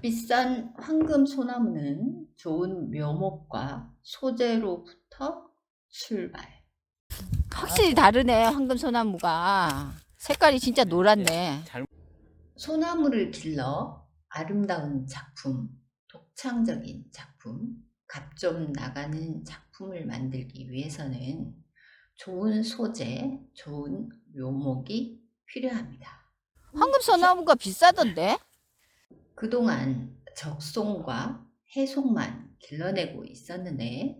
값비싼 황금 소나무는 좋은 묘목과 소재로부터 출발. 확실히 다르네 황금 소나무가 색깔이 진짜 노랗네. 소나무를 길러 아름다운 작품, 독창적인 작품, 값 좀 나가는 작품을 만들기 위해서는 좋은 소재, 좋은 묘목이 필요합니다. 황금 소나무가 비싸던데? 그동안 적송과 해송만 길러내고 있었는데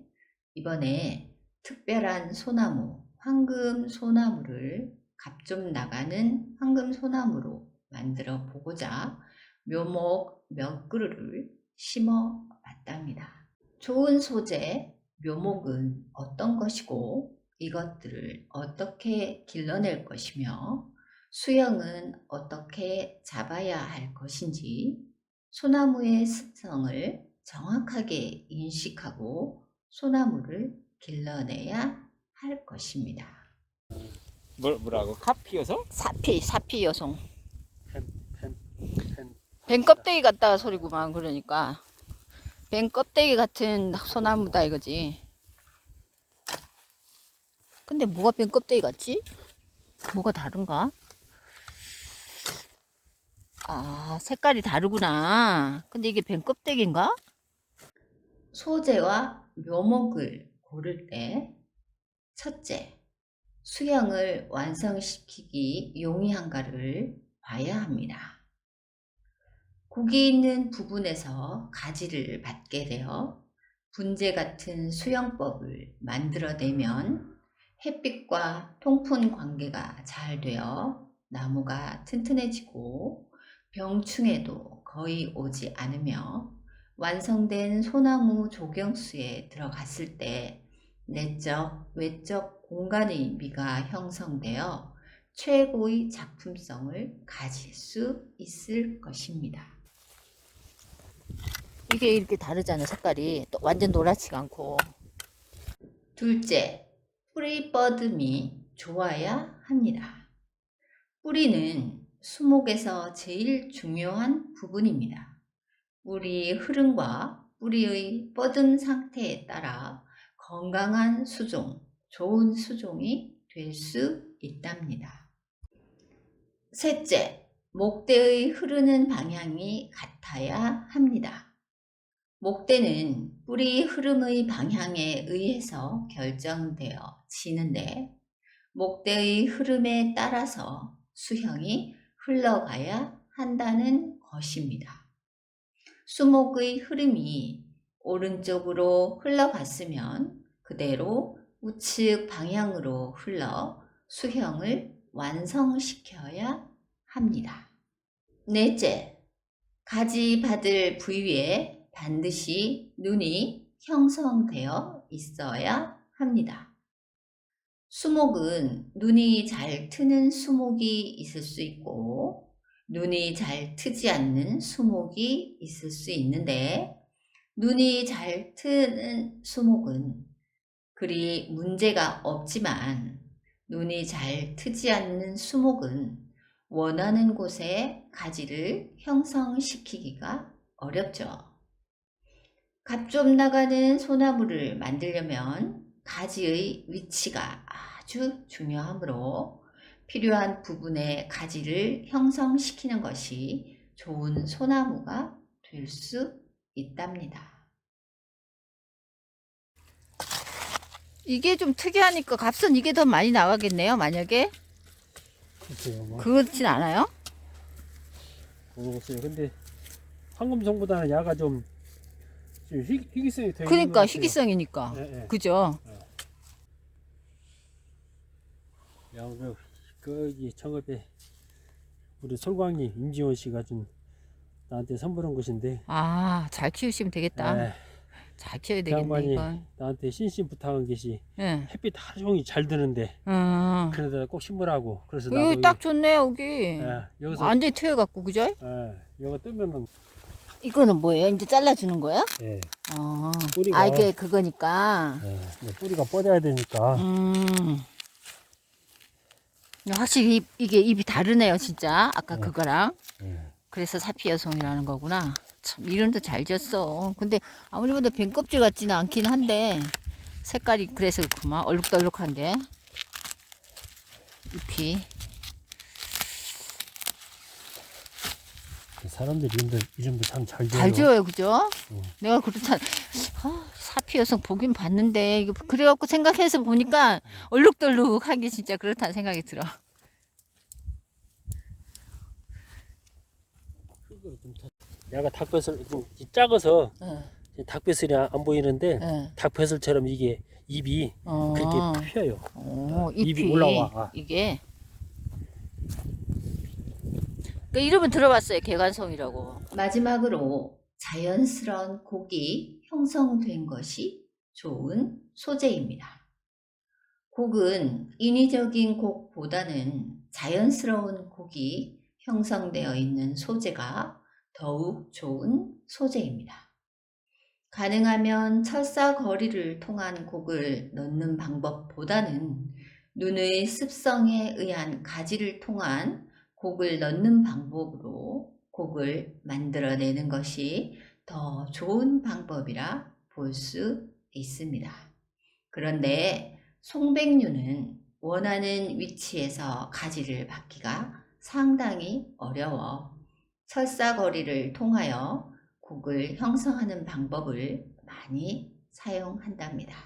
이번에 특별한 소나무, 황금 소나무를 값 좀 나가는 황금 소나무로 만들어 보고자 묘목 몇 그루를 심어 봤답니다. 좋은 소재, 묘목은 어떤 것이고 이것들을 어떻게 길러낼 것이며 수영은 어떻게 잡아야 할 것인지 소나무의 습성을 정확하게 인식하고 소나무를 길러내야 할 것입니다. 뭐, 뭐라고? 카피여서? 사피 사피 펜. 뱀 껍데기 같다 소리구만 그러니까 뱀 껍데기 같은 소나무다 이거지. 근데 뭐가 뱀 껍데기 같지? 뭐가 다른가? 아 색깔이 다르구나. 근데 이게 뱀 껍데기인가? 소재와 묘목을 고를 때 첫째, 수영을 완성시키기 용이한가를 봐야 합니다. 곡이 있는 부분에서 가지를 받게 되어 분재 같은 수영법을 만들어내면 햇빛과 통풍 관계가 잘 되어 나무가 튼튼해지고 병충해도 거의 오지 않으며 완성된 소나무 조경수에 들어갔을 때 내적, 외적 공간의 미가 형성되어 최고의 작품성을 가질 수 있을 것입니다. 이게 이렇게 다르잖아 색깔이 또 완전 노랗지가 않고 둘째, 뿌리 뻗음이 좋아야 합니다. 뿌리는 수목에서 제일 중요한 부분입니다. 뿌리 흐름과 뿌리의 뻗은 상태에 따라 건강한 수종, 좋은 수종이 될 수 있답니다. 셋째, 목대의 흐르는 방향이 같아야 합니다. 목대는 뿌리 흐름의 방향에 의해서 결정되어 지는데 목대의 흐름에 따라서 수형이 흘러가야 한다는 것입니다. 수목의 흐름이 오른쪽으로 흘러갔으면 그대로 우측 방향으로 흘러 수형을 완성시켜야 합니다. 넷째, 가지 받을 부위에 반드시 눈이 형성되어 있어야 합니다. 수목은 눈이 잘 트는 수목이 있을 수 있고, 눈이 잘 트지 않는 수목이 있을 수 있는데, 눈이 잘 트는 수목은 그리 문제가 없지만, 눈이 잘 트지 않는 수목은 원하는 곳에 가지를 형성시키기가 어렵죠. 값 좀 나가는 소나무를 만들려면 가지의 위치가 아주 중요하므로 필요한 부분에 가지를 형성시키는 것이 좋은 소나무가 될 수 있답니다. 이게 좀 특이하니까 값은 이게 더 많이 나가겠네요 만약에 뭐. 그렇진 않아요? 모르겠어요. 근데 황금송보다는 야가 좀, 좀 희, 희귀성이 것 그러니까. 희귀성이니까 예, 예. 그죠? 야, 그, 거기 청업에 우리 솔광님 임지원 씨가 좀 나한테 선물한 것인데 아 잘 키우시면 되겠다 예, 잘 키워야 그 되겠네 양반이 이건 나한테 신신 부탁한 것이 예. 햇빛 하루 종일 잘 드는데 음. 그러다 꼭 심으라고 그래서 나도 여기 딱 좋네 여기 예, 여기서 완전 히 트여 갖고 그죠? 예, 여기 뜨면은 이거는 뭐예요? 이제 잘라주는 거야? 예, 어. 뿌리가- 아 이게 그거니까 예, 이제 뿌리가 뻗어야 되니까 음. 확실히 이- 이게 입이 다르네요 진짜 아까 네. 그거랑 예. 그래서 사피여송이라는 거구나. 참 이름도 잘 지었어. 근데 아무리 봐도 뱀 껍질 같지는 않긴 한데 색깔이 그래서 그만 얼룩덜룩한데 잎이 사람들이 이름도, 이름도 참잘 지어요. 잘 지어요, 그죠? 응. 내가 그렇잖아. 아, 사피 여성 보긴 봤는데 이거 그래갖고 생각해서 보니까 얼룩덜룩하게 진짜 그렇다는 생각이 들어. 얘가 닭벼슬 좀 작아서 예, 닭벼슬이 안 보이는데 예. 닭벼슬처럼 이게 입이 어. 그렇게 펴요. 어, 입이 올라와. 이게 그 이름은 들어봤어요 개관성이라고 마지막으로 자연스러운 곡이 형성된 것이 좋은 소재입니다. 곡은 인위적인 곡보다는 자연스러운 곡이 형성되어 있는 소재가 더욱 좋은 소재입니다. 가능하면 철사 거리를 통한 곡을 넣는 방법보다는 눈의 습성에 의한 가지를 통한 곡을 넣는 방법으로 곡을 만들어내는 것이 더 좋은 방법이라 볼 수 있습니다. 그런데 송백류는 원하는 위치에서 가지를 받기가 상당히 어려워 철사거리를 통하여 곡을 형성하는 방법을 많이 사용한답니다.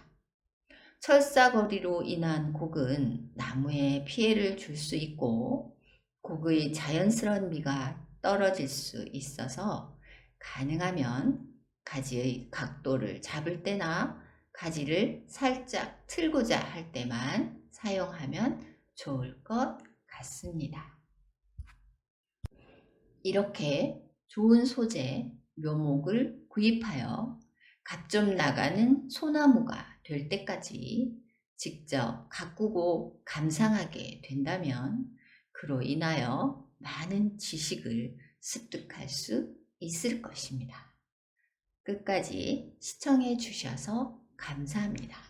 철사거리로 인한 곡은 나무에 피해를 줄 수 있고 곡의 자연스러운 미가 떨어질 수 있어서 가능하면 가지의 각도를 잡을 때나 가지를 살짝 틀고자 할 때만 사용하면 좋을 것 같습니다. 이렇게 좋은 소재 묘목을 구입하여 값 좀 나가는 소나무가 될 때까지 직접 가꾸고 감상하게 된다면 그로 인하여 많은 지식을 습득할 수 있을 것입니다. 끝까지 시청해 주셔서 감사합니다.